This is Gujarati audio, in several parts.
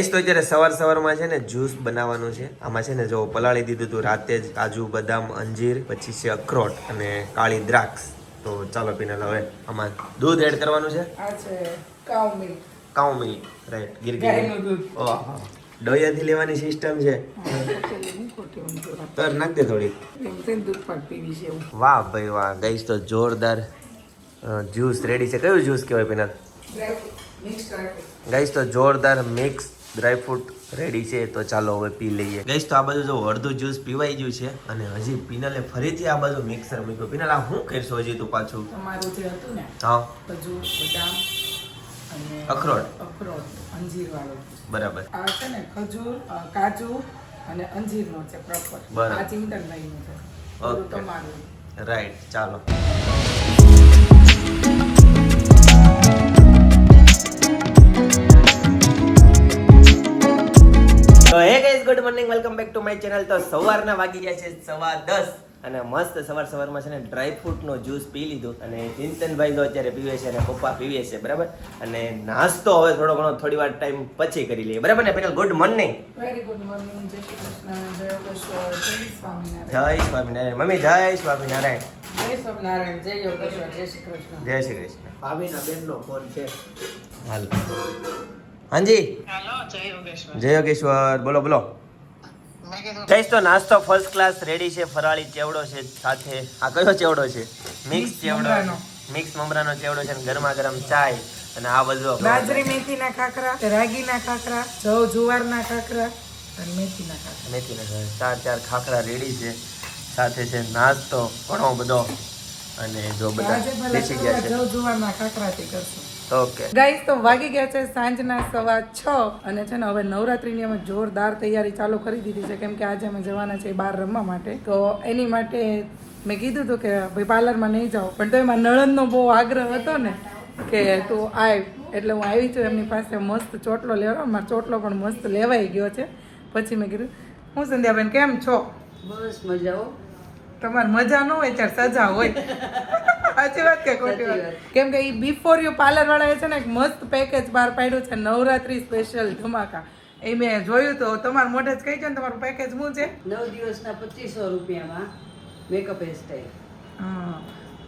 ગઈશ તો અત્યારે સવાર સવારમાં છે ને જ્યુસ બનાવવાનું છે. આમાં છે ને જો પલાળી દીધું હતું રાતે જ કાજુ બદામ અંજીર પછી છે અખરોટ અને કાળી દ્રાક્ષ. તો ચાલો પીનલ હવે આમાં દૂધ એડ કરવાનું છે? Cow milk cow milk right Gir Gir. ઓહો. ડોયાથી લેવાની સિસ્ટમ છે. તર નાખ દે થોડીક. દૂધ પાક પીવી છે વાહ ભાઈ વાહ. ગઈશ તો જોરદાર જ્યુસ રેડી છે. કયું જ્યુસ કહેવાય પીનલ ગઈશ તો જોરદાર મિક્સ ડ્રાયફ્રૂટ રેડી છે તો ચાલો હવે પી લઈએ. ગઈશ તો આ બાજુ જો અડધું જ્યુસ પીવાઈ ગયું છે અને હજી પીનલે ફરીથી આ બાજુ મિક્સર મૂક્યો. પીનલ આ શું કરશો હજી તું પાછું? તમારું જે હતું ને હા. ખજૂર બદામ અને અખરોટ. અખરોટ અંજીર વાળો બરાબર. આ છે ને ખજૂર કાજુ અને અંજીરનો છે પ્રોપર બરાબર. આ ચિંતન લઈનું છે. ઓકે. તમારું. રાઈટ ચાલો. તો hey guys good morning welcome back to my channel તો સવારના વાગી ગયા છે સવા દસ અને મસ્ત સવાર સવારમાં છે ને ડ્રાય ફ્રૂટનો જ્યુસ પી લીધું અને ચિંતનભાઈ તો અત્યારે પીવે છે અને પપ્પા પીવે છે બરાબર? અને નાસ્તો હવે થોડો ઘણો થોડી વાર ટાઈમ પછી કરી લઈએ. બરાબર ને પેલા good morning very good morning જય શ્રી કૃષ્ણ જય સ્વામિનારાયણ. જય સ્વામિનારાયણ. મમ્મી જય સ્વામિનારાયણ. જય સ્વામિનારાયણ જય યોગેશ્વર જય શ્રી કૃષ્ણ. જય શ્રી કૃષ્ણ. ભાભીના બેનનો ફોન છે. હાલ. હાજી? હાલો જય યોગેશ્વર. બોલો બોલો. મેં તો નાસ્તો ફર્સ્ટ ક્લાસ રેડી છે ફરાળી ચેવડો છે સાથે આ કયો ચેવડો છે? મિક્સ ચેવડો. મિક્સ મમરાનો ચેવડો છે અને ગરમા ગરમ ચાય અને આ બધું બાજરી મેથીના ખાખરા રાગીના ખાખરા જવ જુવારના ખાખરા અને મેથીના ખાખરા. મેથીના છે. ચાર ચાર ખાખરા રેડી છે. સાથે છે નાસ્તો ઘણો બધો અને જો બધા બેસી ગયા છે. જવ જુવારના ખાખરાથી કરશું. ઓકે ગાઈસ તો વાગી ગયા છે સાંજના સવા છ અને છે ને હવે નવરાત્રીની અમે જોરદાર તૈયારી ચાલુ કરી દીધી છે. કેમ કે આજે અમે જવાના છે બહાર રમવા માટે. તો એની માટે મેં કીધું હતું કે ભાઈ પાર્લરમાં નહીં જાઓ. પણ તો એમાં નળદનો બહુ આગ્રહ હતો ને કે તું આવ એટલે હું આવી છું એમની પાસે મસ્ત ચોટલો લેવાનો. મારો ચોટલો પણ મસ્ત લેવાઈ ગયો છે. પછી મેં કીધું હું સંધ્યાબેન કેમ છો? બસ મજા હો તમારે મજા ન હોય ત્યારે સજા હોય. સાચી વાત કે ખોટી વાત. કેમ કે એ બિફોર યુ પાર્લર વાળાએ છે ને એક મસ્ત પેકેજ બહાર પાડ્યું છે નવરાત્રી સ્પેશિયલ ધમાકા. એ મેં જોયું તો તમારા મોઢે જ કહી છે ને તમારું પેકેજ શું છે? નવ દિવસના પચીસો રૂપિયામાં મેકઅપ હેરસ્ટાઈલ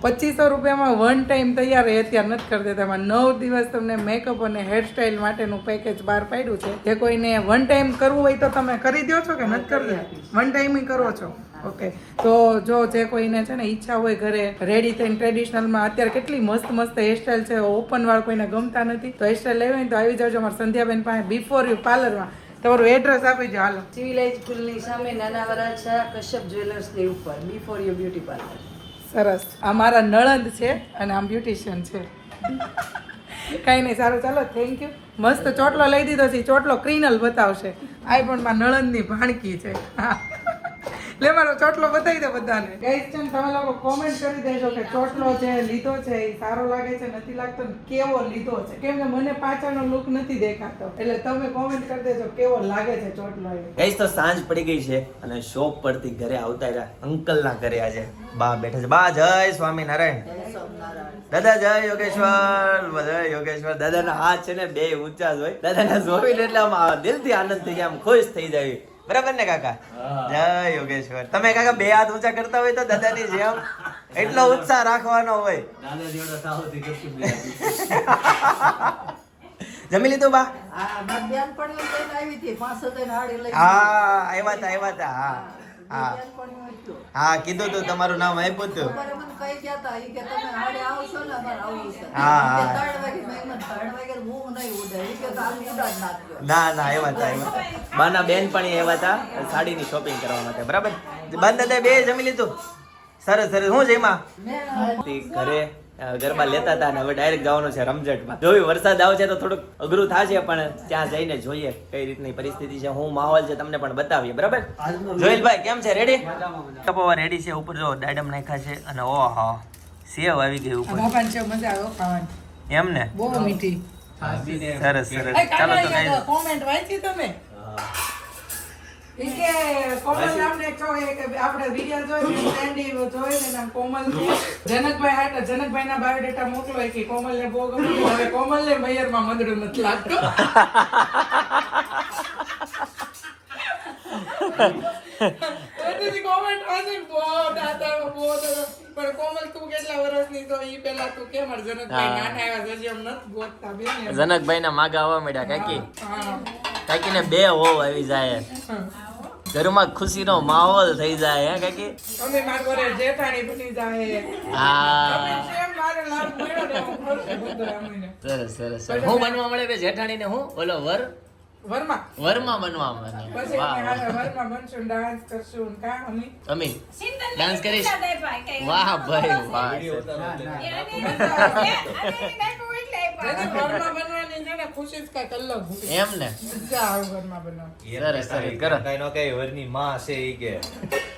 પચીસો રૂપિયામાં વન ટાઈમ તૈયાર એ અત્યારે નથી કરી દેતા એમાં નવ દિવસ તમને મેકઅપ અને હેરસ્ટાઈલ માટેનું પેકેજ બહાર પાડ્યું છે. જે કોઈને વન ટાઈમ કરવું હોય તો તમે કરી દો છો કે નથી કરી દેતા વન ટાઈમ કરો છો? ઓકે તો જો જે કોઈને છે ને ઈચ્છા હોય ઘરે રેડી થઈને ટ્રેડિશનલમાં અત્યારે કેટલી મસ્ત મસ્ત હેરસ્ટાઈલ છે. ઓપન વાળ કોઈને ગમતા નથી. તો હેરસ્ટાઈલ લેવી તો આવી જાજો અમારા સંધ્યાબેન પાસે બિફોર યુ પાર્લરમાં તમારું એડ્રેસ આપી દો હાલો. સિવિલાઇઝ ફૂલની સામે નાના વરાછા કશ્યપ જ્વેલર્સની ઉપર. બિફોર યુ બ્યુટી પાર્લર સરસ. આ મારા નણંદ છે અને આમ બ્યુટિશિયન છે. કાંઈ નહીં સારું ચાલો થેન્ક યુ મસ્ત ચોટલો લઈ દીધો છે. ચોટલો ક્રિનલ બતાવશે. આ પણ મારા નણંદની ભાણકી છે. હા. લે મારો ચોટલો બતાવી દે બધાને. ગાઈસ છે તમે લોકો કોમેન્ટ કરી દેજો કે ચોટલો છે લીધો છે એ સારો લાગે છે નથી લાગતો કેવો લીધો છે. કેમ કે મને પાછળનો લુક નથી દેખાતો. એટલે તમે કોમેન્ટ કરી દેજો કેવો લાગે છે ચોટલો એ. ગાઈસ તો સાંજ પડી ગઈ છે અને શોપ પરથી ઘરે આવતા રહ્યા. અંકલ ના ઘરે આજે બા બેઠા છે. બા જય સ્વામિનારાયણ. દાદા જય યોગેશ્વર. જય યોગેશ્વર. દાદાના હાથ છે ને બે ઊંચા જ હોય. દાદાના જોઈને એટલે આમ દિલથી આનંદ થઈ જાય આમ ખુશ થઈ જાય. બરાબર ને કાકા? જય યોગેશ્વર. તમે કાકા બે હાથ ઊંચા કરતા હોય તો દાદાની જેમ એટલો ઉત્સાહ રાખવાનો હોય. જમી લીધું બા? હા આવ્યા હતા આવ્યા હતા હા. હા. હા કીધું તું તમારું નામ આપ્યું હતું. ને ના ના એવા હતા એવા બાના બેન પણ એવા હતા સાડીની શોપિંગ કરવા માટે. બરાબર? બાન દાદા બે જમી લીધું. સરસ સરસ. હું જઈમાં એમાં? ઘરે ગરબા લેતા હતા અને હવે ડાયરેક્ટ જવાનું છે રમઝટમાં. જોયું વરસાદ આવશે તો થોડુંક અઘરું થશે પણ ત્યાં જઈને જોઈએ કઈ રીતની પરિસ્થિતિ છે હું માહોલ છે તમને પણ બતાવીએ બરાબર? જોયેલભાઈ કેમ છે? રેડી કપાવા રેડી છે ઉપર જો ડાયડમ નાખ્યા છે અને ઓહો સેવ આવી ગઈ ઉપર. મજા આવે ખાવાની. એમ ને? બહુ મીઠી. સરસ સરસ. ચાલો તો કોમેન્ટ વાંચી તમે. કે કોમલ આપણે વિડિયો ને જનકભાઈ હાટ જનકભાઈ ના બાયોડેટા મોકલો કે કોમલ ને બહુ ગમ્યું હવે કોમલ ને મયરમાં મંદડું નથી લાગતું. બધી comment હશે, બહુ દાદા, બહુ પણ કોમલ તું કેટલા વર્ષની તો ઈ પેલા તું કેમ જનકભાઈ. નાના આવ્યા છે, એમ નથી ગોતતા બેન જનકભાઈ ના માગા આવવા માંડ્યા કાકી. હા. કાકી ને બે હોવ આવી જાય. ઘરમાં ખુશીનો માહોલ થઈ જાય હે કાકી? અમે મારા ઘરે જેઠાણી બની જાય. હા. સરસ સરસ. હું બનવા મળે બે જેઠાણી ને હું? ઓલો વર? વરમાં. વર્મા બનવા મને વરમાં બનશું ડાન્સ કરશું કા અમે? અમી? ડાન્સ કરીશ? વાહ ભાઈ વાહ ને. એમ ને. સરસ સરસ કરો. કઈ નો કઈ વરની માં છે ઈ કે.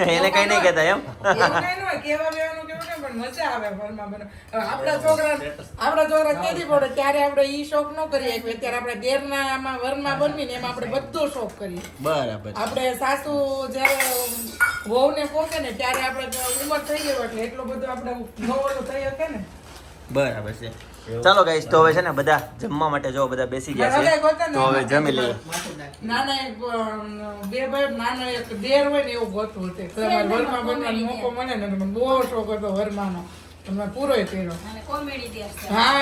એને કઈ નહીં કહેતા એમ? એવું કાંઈ ન હોય, કહેવા બેવાનું કેવું નહીં, પણ મજા આવે વરમાં બનાવ- આપણા છોકરા આપણા છોકરા કેદી પડે ત્યારે આપણે ઈ શોખ ન કરીએ. કે અત્યારે આપણે દેરના આમાં વરમાં બનવી ને એમાં આપણે બધો શોખ કરીએ. બરાબર. આપણે સાસુ જ્યારે વહુને પોકે ને ત્યારે આપણે ઉંમર થઈ ગયો એટલે એટલો બધો આપણે નવડું થઈ શકે ને. બરાબર છે. ચાલો ગાઈસ તો હવે છે ને બધા જમવા માટે જો બધા બેસી ગયા છે. તો હવે જમી લઈએ. નાના એક બે ભાઈ નાનો એક દેર હોય ને એવું ગોતું હતું. તો અમારે વરમાં બનવાનો મોકો મળે ને તમે બહુ શોખ હતો વરમાંનો. તો મેં પૂરો કર્યો. હા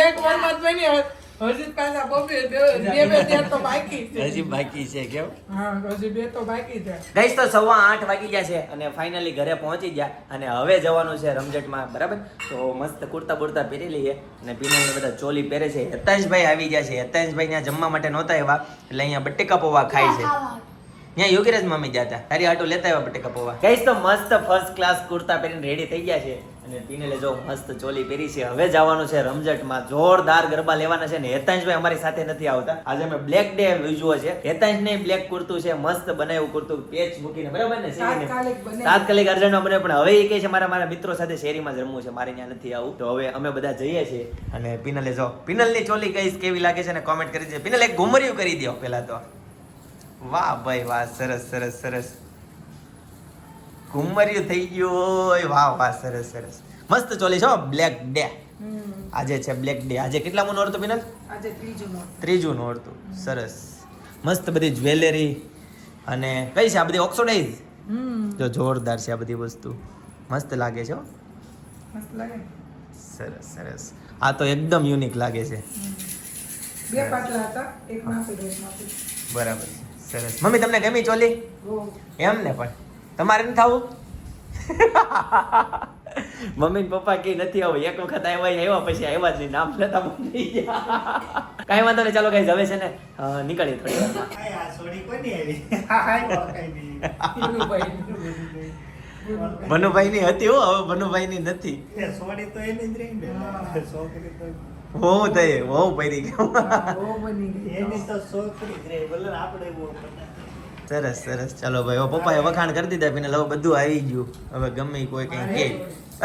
એક વરમાં જ બની હવે હજી પાછા બબે બે બે બે તો બાકી છે. હજી બાકી છે કેમ? હા હજી બે તો બાકી છે. ગાઈસ તો સવા આઠ વાગી ગયા છે અને ફાઇનલી ઘરે પહોંચી ગયા અને હવે જવાનું છે રમઝટમાં બરાબર? તો મસ્ત કુર્તા બુર્તા પહેરી લઈએ અને પીનાને બધા ચોલી પહેરે છે. હેતાંશભાઈ આવી ગયા છે. હેતાંશભાઈ ત્યાં જમવા માટે નહોતા આવ્યા એટલે અહીંયા બટેકા પૌવા ખાય છે. ત્યાં યોગીરાજ મમ્મી ગયા હતા. તારી આટો લેતા આવ્યા બટેકા પૌવા? ગાઈસ તો મસ્ત ફર્સ્ટ ક્લાસ કુર્તા પહેરીને રેડી થઈ ગયા છે. અને પીનલે જો મસ્ત ચોલી પહેરી છે. હવે જવાનું છે રમઝટમાં. જોરદાર ગરબા લેવાના છે ને હેતાંશભાઈ અમારી સાથે નથી આવતા. આજે અમે બ્લેક ડે વિઝુઓ છે. હેતાંશ ને બ્લેક કુર્તું છે મસ્ત બનાવ્યું કુર્તું પેચ મૂકીને. બરાબર ને. તાત્કાલિક બને. બને પણ હવે એ કહે છે મારા મારા મિત્રો સાથે શેરીમાં જ રમવું છે. મારે ત્યાં નથી આવું. તો હવે અમે બધા જઈએ છીએ. અને પીનલે જો પીનલની ચોલી કહીશ કેવી લાગે છે ને કોમેન્ટ કરી દે પિનલ એક ઘુમરિયું કરી દો પેલા તો. વાહ ભાઈ વાહ. સરસ સરસ સરસ. ઘુમરિયું થઈ ગયું ઓય વાહ વાહ સરસ સરસ. મસ્ત ચોલી છે બ્લેક ડે આજે છે બ્લેક ડે આજે કેટલામું નોરતું પિનલ? આજે ત્રીજું મોત. ત્રીજું નોરતું. સરસ. મસ્ત બધી જ્વેલરી અને કઈ છે આ બધી ઓક્સોડાઇઝ જો જોરદાર છે આ બધી વસ્તુ. મસ્ત લાગે છે હો. મસ્ત લાગે. સરસ સરસ. આ તો એકદમ યુનિક લાગે છે. બે પાટલા હતા એક માપી બરાબર છે. સરસ. મમ્મી તમને ગમી ચોલી? એમ ને પણ. તમારે નથી થવું? મમ્મી ને પપ્પા કે નથી આવું. એક વખત આવ્યા આવ્યા પછી આવ્યા જ નહીં. નામ લેતા મમ્મી. કાંઈ વાંધો નહીં. ચાલો કઈ હવે છે ને નીકળી નીકળીએ થોડી. ભનુભાઈ ની હતી હો હવે ભનુભાઈ ની નથી સોડી તો એની જ રહી ને. છોકરી તો હું થઈ ગયું હા, બની ગઈ. એની તો છોકરી જ રહી. ભલે આપણે સરસ સરસ. ચાલો ભાઈ હવે પપ્પાએ વખાણ કરી દીધા પીને હવે બધું આવી ગયું. હવે ગમે કોઈ કઈ કે.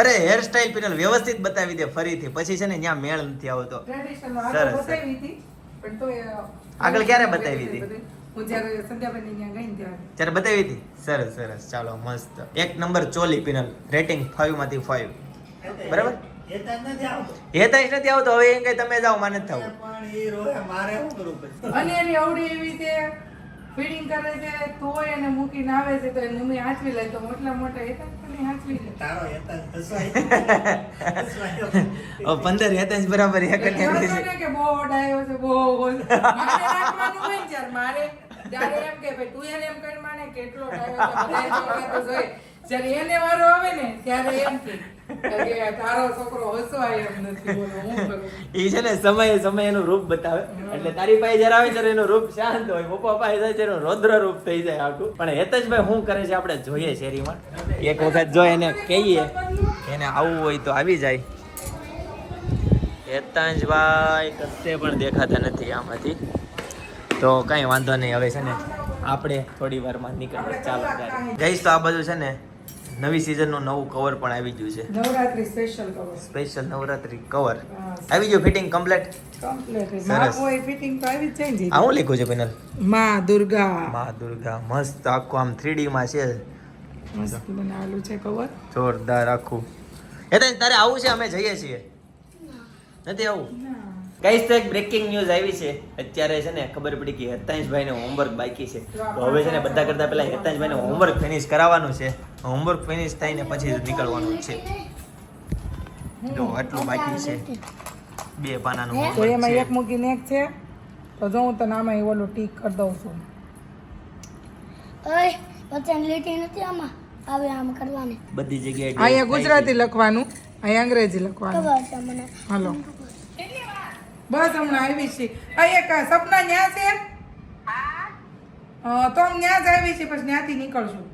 અરે હેરસ્ટાઈલ પીને વ્યવસ્થિત બતાવી દે ફરીથી. પછી છે ને ત્યાં મેળ નથી આવતો. સરસ, આગળ બતાવી હતી, પણ તોય આગળ ક્યારે બતાવી હતી? ત્યારે. બતાવી હતી? સરસ સરસ. ચાલો મસ્ત. એક નંબર ચોલી પિનલ રેટિંગ ફાઈવમાંથી ફાઈવ બરાબર? તો નથી આવતો. હવે એમ કઈ તમે જાઓ માને થવું. અને એની એવી ફીડિંગ કરે છે તોય એને મૂકીને આવે છે તો એની મમ્મી હાચવી લે તો મોટલા મોટા લે? તારો પંદર બરાબર એક ને કે બહુ ઓઢાયો છે બહુ મારે રાખવાનું હોય ને મારે ત્યારે એમ કે ભાઈ તું એને એમ કરી માને કેટલો ડાયો છે બધાય છોકરા તો જોઈએ. જ્યારે એને વારો આવે ને ત્યારે એમ કે ઈ છે ને સમયે સમય એનું રૂપ બતાવે. એટલે તારી પાસે જયારે આવે ત્યારે એનું રૂપ શાંત હોય પપ્પા પાસે જાય ત્યારે એનું રૌદ્ર રૂપ થઈ જાય આખું. પણ હેતજભાઈ શું કરે છે આપણે જોઈએ શેરીમાં. એક વખત જો એને કહીએ એને આવવું હોય તો આવી જાય. હેતાંશભાઈ કશે પણ દેખાતા નથી આમાંથી. તો કઈ વાંધો નહીં હવે છે ને આપણે થોડી વારમાં નીકળીએ. ચાલો જઈશ તો આ બધું છે ને. નવી સિઝનનું નવું કવર પણ આવી ગયું છે. Navratri special cover special Navratri cover આવી ગયું ફિટિંગ કમ્પ્લીટ કમ્પ્લીટ સરસ. કોઈ ફિટિંગ તો આવી જ ને આ હું લખ્યું છે પેનલમાં દુર્ગા. મા દુર્ગા. મસ્ત આખું આમ 3D માં છે. મસ્ત બનાવેલું છે કવર જોરદાર આખું. એ તો તારે આવું છે? અમે જઈએ છીએ. નથી આવું? ગાઈસ તો એક બ્રેકિંગ ન્યૂઝ આવી છે. અત્યારે છે ને ખબર પડી કે હેતાંશભાઈ ને હોમવર્ક બાકી છે. તો હવે છે ને બધા કરતા પહેલા હેતાંશભાઈ ને હોમવર્ક ફિનિશ કરાવવાનું છે. હોમવર્ક ફિનિશ થઈને પછી નીકળવાનું છે. જો આટલું બાકી છે. બે પાનાનું તો એમાં એક મૂકીને એક છે. તો જો હું તને આમાં એ ઓલું ટીક કરી દઉં છું. ઓય વચન લીટી નથી આમાં? આવે આમ કરવાની. બધી જગ્યાએ અહીંયા ગુજરાતી લખવાનું અહીંયા અંગ્રેજી લખવાનું. ખબર છે મને. હાલો. બસ હમણાં આવી છે. એક સપના ન્યા છે? તો આમ ન્યા જ આવી છે પછી ત્યાંથી નીકળશું.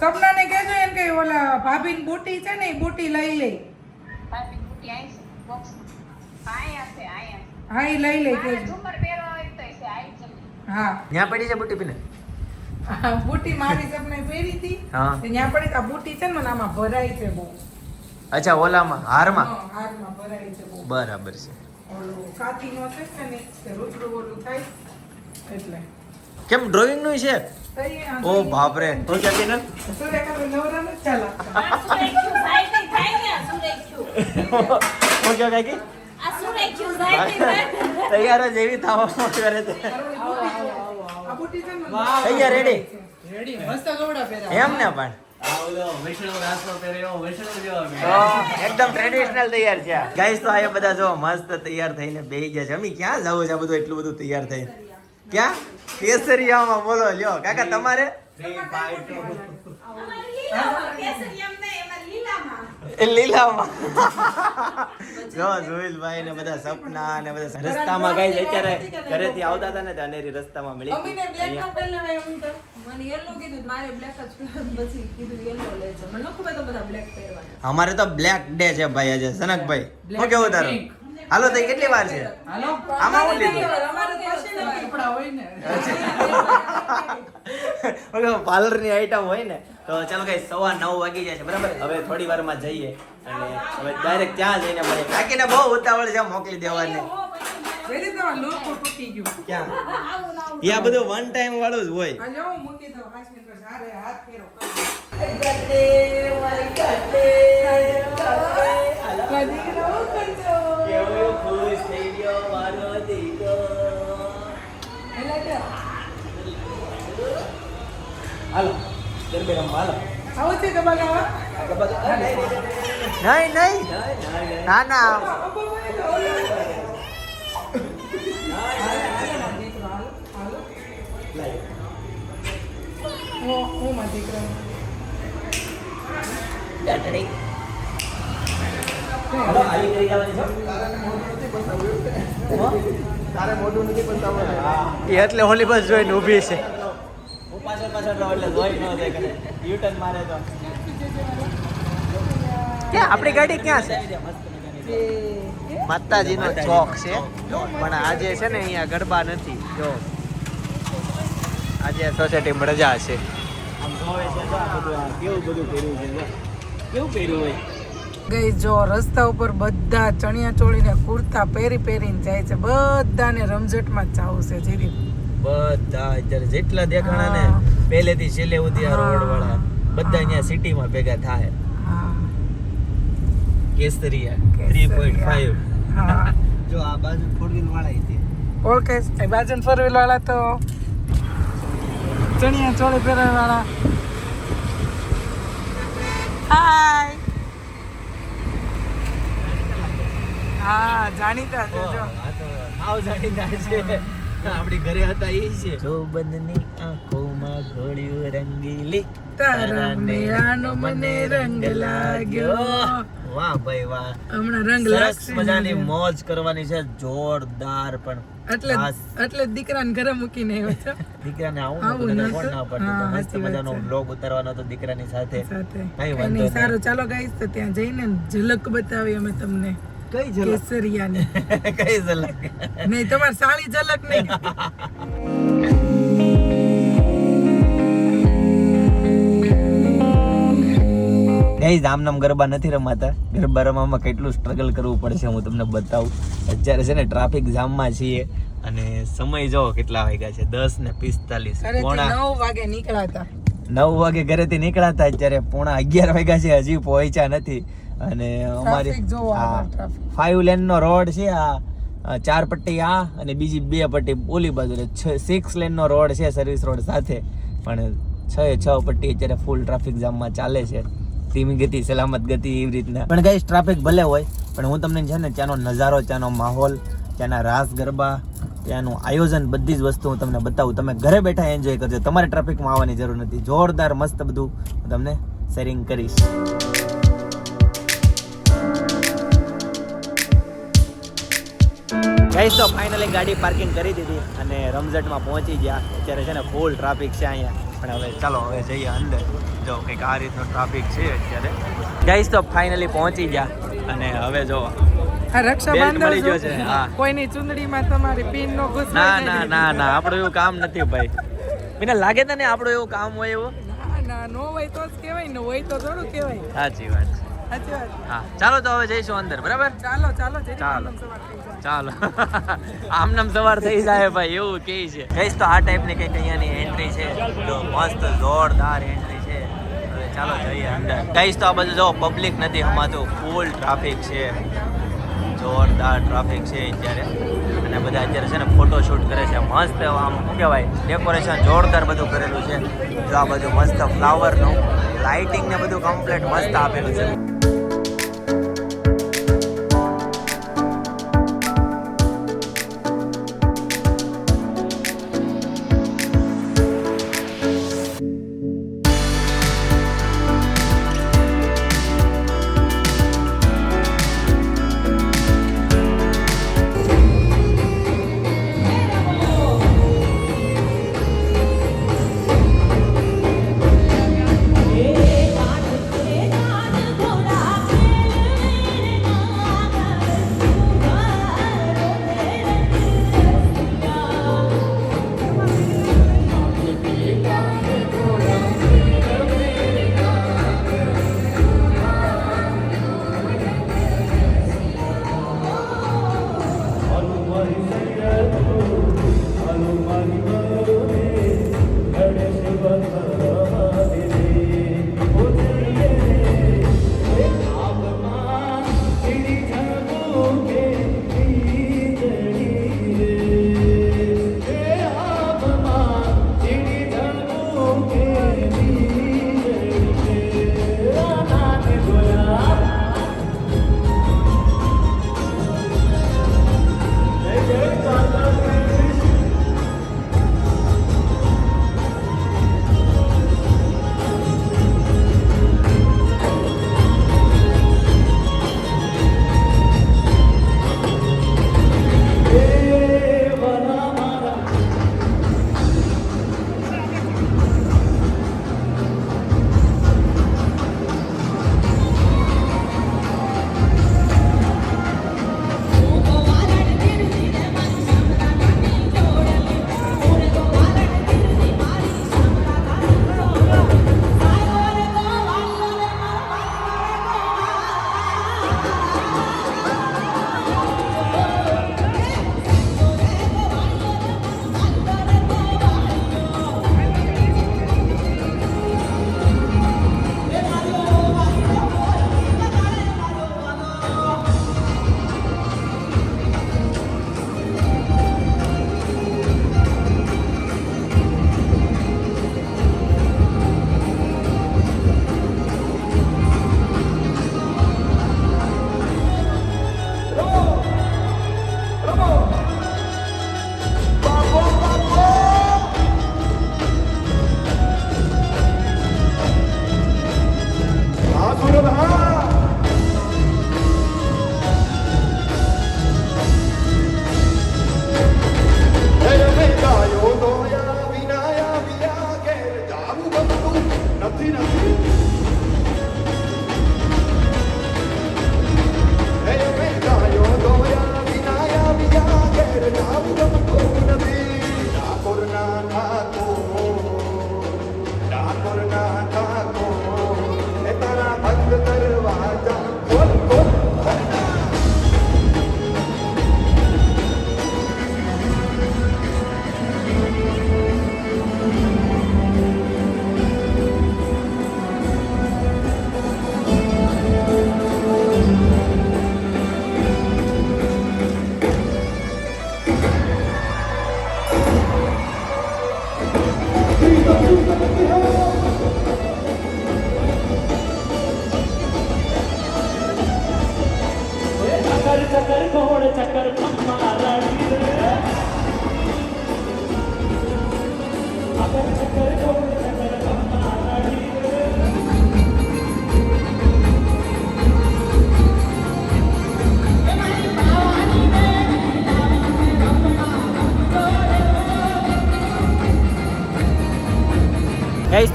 સપનાને કહેજો એમ કે ઓલા ભાભીની બુટી છે ને એ બુટી લઈ લે. હા એ લઈ લે કહેજો. હા. ન્યા પડી છે બુટી પીને બુટી મારી સપને પહેરી હતી. ત્યાં પડી આ બુટી છે ને મને આમાં ભરાય છે બહુ. અચ્છા ઓલામાં હારમાં? છે બરાબર છે. ઓલું કાતીનો છે ને તે રૂચડું ઓલું થાય એટલે. કેમ ડ્રોઈંગનું છે? તો ઓ ને. હું ક્યાં કાકી? તૈયાર જ એવી થવા કરે છે. આ બુટી છે ને તૈયાર રેડી રેડી મસ્ત કપડાં પહેર્યા. એમ ને પણ. તો એકદમ ટ્રેડિશનલ તૈયાર છે ગાઈસ તો આ બધા જો મસ્ત તૈયાર થઈને બેહી ગયા છે. અમી ક્યાં જવું છે બધું એટલું બધું તૈયાર થઈ ક્યાં? કેસરિયામાં બોલો લ્યો. કાકા તમારે? એ લીલામાં. જો જોઈલભાઈ ને બધા સપના ને બધા રસ્તામાં ગાઈસ અત્યારે ઘરેથી આવતા હતા ને તો અનેરી રસ્તામાં મળી. અમીને black નો colour આવ્યો હું તો. મને યલો કીધું મારે બ્લેક જ પછી કીધું યલો લેજો. મને ખબર તો બધા બ્લેક પહેરવાના. અમારે તો બ્લેક ડે છે ભાઈ આજે. સનકભાઈ હું કેવું તારું? હાલો તઈ કેટલી વાર છે? હાલો? આમાં હું લીધું? અમારે હોય ને. પાર્લરની આઈટમ હોય ને તો ચાલો કઈ સવા નવ વાગી જાય છે બરાબર? હવે થોડી વારમાં જઈએ. અને હવે ડાયરેક્ટ ત્યાં જઈને મળીએ બાકીને બહુ ઉતાવળ છે મોકલી દેવાની. આ બધું વન ટાઈમ વાળું જ હોય. હાલો. ગરબે રમવા હાલો. આવું છે ગબા ગાવા નહીં નહીં ના ના. હું હું માં દીકરો એટલે હોલી બસ જોઈને ઊભી છે. હું પાછળ પાછળ રહું એટલે જોઈ ન દે કરે યુટર્ન મારે તો. ક્યાં આપણી ગાડી ક્યાં છે? માતાજીનો ચોક છે. પણ આજે છે ને અહીંયા ગરબા નથી જો. આજે સોસાયટીમાં રજા છે. ગઈ જો રસ્તા ઉપર બધા ચણિયા ચોળીને કુર્તા પહેરી પહેરીને જાય છે. બધાને રમઝટમાં જ જવું છે જીરી બધા અત્યારે જેટલા દેખાણા ને. પહેલેથી છેલ્લે સુધી આ રોડ વાળા બધા અહીંયા સિટીમાં ભેગા થાય. કેસરિયા થ્રી પોઈન્ટ ફાઈવ જો આ બાજુ ફોર વ્હીલ વાળા હતી ઓળખે એ બાજુ ફોર વ્હીલ વાળા તો ચણિયા ચોળી પહેરવા વાળા હાય હા જાણીતા છે જો. આવ જાણીતા છે. આપણી ઘરે હતા એ છે. જોબનની આંખોમાં ઘોળ્યું રંગીલી. તારા મેળાનો મને રંગ લાગ્યો. વાહ ભાઈ વાહ. હમણાં રંગ લાગશે મજાની મોજ કરવાની છે. જોરદાર પણ. એટલે એટલે દીકરાને ઘરે મૂકીને આવ્યો છે? દીકરાને આવું નતું. કોણ ના પાડતું? મસ્ત મજાનો છે. બ્લોગ ઉતારવાનો તો દીકરાની સાથે. સાથે. કઈ વાંધો નહીં. સારું. ચાલો ગાઈસ તો ત્યાં જઈને ઝલક બતાવી અમે તમને. કઈ કેસરિયાની. કઈ ઝલક? નહીં તમારી સાળી ઝલક નહીં. કઈ આમ નામ ગરબા નથી રમાતા. ગરબા રમવામાં કેટલું સ્ટ્રગલ કરવું પડશે હું તમને બતાવું. અત્યારે છે ને ટ્રાફિક જામમાં છીએ અને સમય જો કેટલા વાગ્યા છે? દસ ને પિસ્તાલીસ. પોણા નવ વાગે નીકળાતા. નવ વાગે ઘરેથી નીકળાતા અત્યારે પોણા અગિયાર વાગ્યા છે હજી પહોંચ્યા નથી. અને અમારી ફાઈવ લેન નો રોડ છે આ ચાર પટ્ટી આ અને બીજી બે પટ્ટી ઓલી બાજુ એટલે સિક્સ લેન નો રોડ છે સર્વિસ રોડ સાથે. પણ છ એ છ પટ્ટી અત્યારે ફૂલ ટ્રાફિક જામમાં ચાલે છે. ધીમી ગતિ સલામત ગતિ એવી રીતના. પણ કઈ ટ્રાફિક ભલે હોય પણ હું તમને છે ને ત્યાંનો નજારો ત્યાંનો માહોલ ત્યાંના રાસ ગરબા ત્યાંનું આયોજન બધી જ વસ્તુ હું તમને બતાવું. તમે ઘરે બેઠા એન્જોય કરજો. તમારે ટ્રાફિકમાં આવવાની જરૂર નથી. જોરદાર મસ્ત બધું હું તમને શેરિંગ કરીશ. ગાઈસ તો ફાઇનલી ગાડી પાર્કિંગ કરી દીધી અને રમઝટમાં પહોંચી ગયા. અત્યારે છે ને ફૂલ ટ્રાફિક છે અહીંયા. પણ હવે ચાલો હવે જઈએ અંદર. જો કંઈક આ રીતનો ટ્રાફિક છે અત્યારે. ગાઈસ તો ફાઇનલી પહોંચી ગયા. અને હવે જો. કોઈની ચુંદડીમાં તમારી પિન નો ના ના ના. ના આપણું એવું કામ નથી ભાઈ. મને લાગે તને આપણું એવું કામ હોય એવું? ના ના હોય તો જ કહેવાય ને હોય તો થોડું કહેવાય. સાચી વાત સાચી વાત. હા ચાલો તો હવે જઈશું અંદર બરાબર? ચાલો ચાલો જય ચાલો. આમ નામ સવાર થઈ જાય ભાઈ, એવું કે છે. કહીશ તો આ ટાઈપની કંઈક અહીંયાની એન્ટ્રી છે. જો મસ્ત જોરદાર એન્ટ્રી છે. હવે ચાલો જઈએ અંદર. કહીશ તો આ બધું જો પબ્લિક નથી હમાતું ફૂલ ટ્રાફિક છે. જોરદાર ટ્રાફિક છે અત્યારે. અને બધા અત્યારે છે ને ફોટો શૂટ કરે છે. મસ્ત આમ, શું કહેવાય ડેકોરેશન જોરદાર બધું કરેલું છે. જો આ બધું મસ્ત ફ્લાવરનું લાઇટિંગ ને બધું કમ્પ્લીટ મસ્ત આપેલું છે.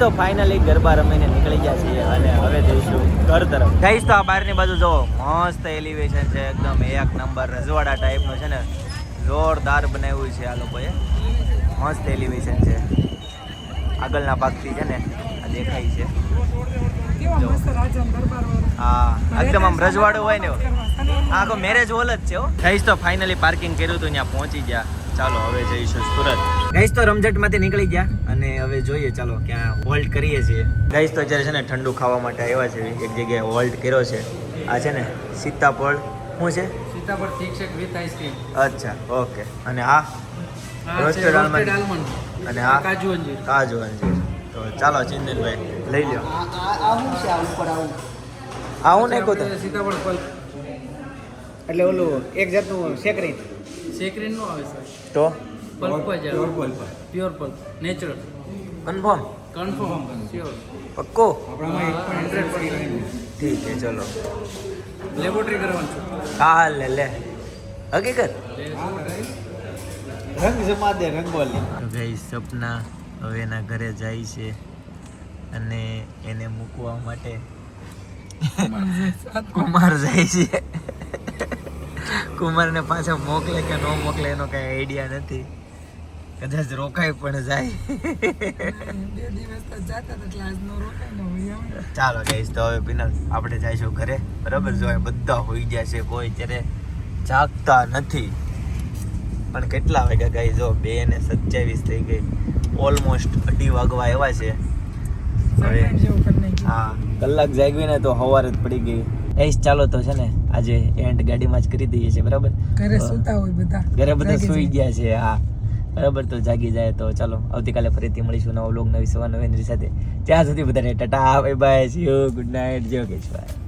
તો ફાઇનલી ગરબા રમીને નીકળી ગયા છીએ અને હવે જઈશું ઘર તરફ. જઈશ તો આ બહારની બાજુ જો મસ્ત એલિવેશન છે એકદમ એક નંબર રજવાડા ટાઈપનું છે ને જોરદાર બનાવ્યું છે આ લોકોએ. મસ્ત એલિવેશન છે. આગળના ભાગથી છે ને આ દેખાય છે. કેવા મસ્ત રાજા દરબાર હા એકદમ આમ રજવાડું હોય ને આખો મેરેજ હોલ જ છે હો. ગઈશ તો ફાઇનલી પાર્કિંગ કર્યું હતું ત્યાં પહોંચી ગયા. ચાલો હવે જઈશું સુરત. ગાઈસ તો રમઝટમાંથી નીકળી ગયા અને હવે જોઈએ ચાલો ક્યાં હોલ્ડ કરીએ છીએ. ગાઈસ તો અત્યારે છે ને ઠંડુ ખાવા માટે આવ્યા છે. એક જગ્યાએ હોલ્ડ કર્યો છે. આ છે ને સીતાફળ. શું છે? સીતાફળ ઠીક છે વિથ આઈસ્ક્રીમ અચ્છા ઓકે. અને આ? રોસ્ટેડ આલમંડ અને આ? કાજુ અંજીર. કાજુ અંજીર. તો ચાલો ચિંતનભાઈ લઈ લ્યો. આ શું છે? આ ઉપર આવું. આવું હું નાખ્યું સીતાફળ પલ્પ એટલે ઓલું એક જાતનું સેકરી સેકરીનનું આવે સર તો પલ્પ જ pure pulp natural confirm confirm pure પક્કો? Hundred percent ઠીક છે ચલો. લેબોરેટરી કરવાનું છે. હા લે લે. હકીકત? રંગ જમા દે રંગોલી તો ગઈ સપના હવે એના ઘરે જાય છે અને એને મૂકવા માટે કુમાર જાય છે. કુમારને પાછા મોકલે કે ન મોકલે એનો કઈ આઈડિયા નથી. કદાચ રોકાય પણ જાય. ચાલો ગઈશ તો હવે પિનલ આપણે જઈશું ઘરે. બરાબર? જો બધા હોઈ ગયા છે કોઈ અત્યારે જાગતા નથી. પણ કેટલા વાગ્યા ગઈ જો બે ને સત્યાવીસ થઈ ગઈ. ઓલમોસ્ટ અઢી વાગવા એવા છે. હા કલાક જાગવી ને તો સવારે જ પડી ગઈ. એસ ચાલો તો છે ને આજે એન્ડ ગાડીમાં જ કરી દઈએ છીએ બરાબર? ઘરે સુતા હોય બધા. ઘરે બધા સુઈ ગયા છે હા. બરાબર તો જાગી જાય તો ચાલો આવતીકાલે ફરીથી મળીશું નવો બ્લોગ નવી સવાર નવી સાથે. ત્યાં સુધી બધાને tata bye bye see you good night જય યોગેશ્વર.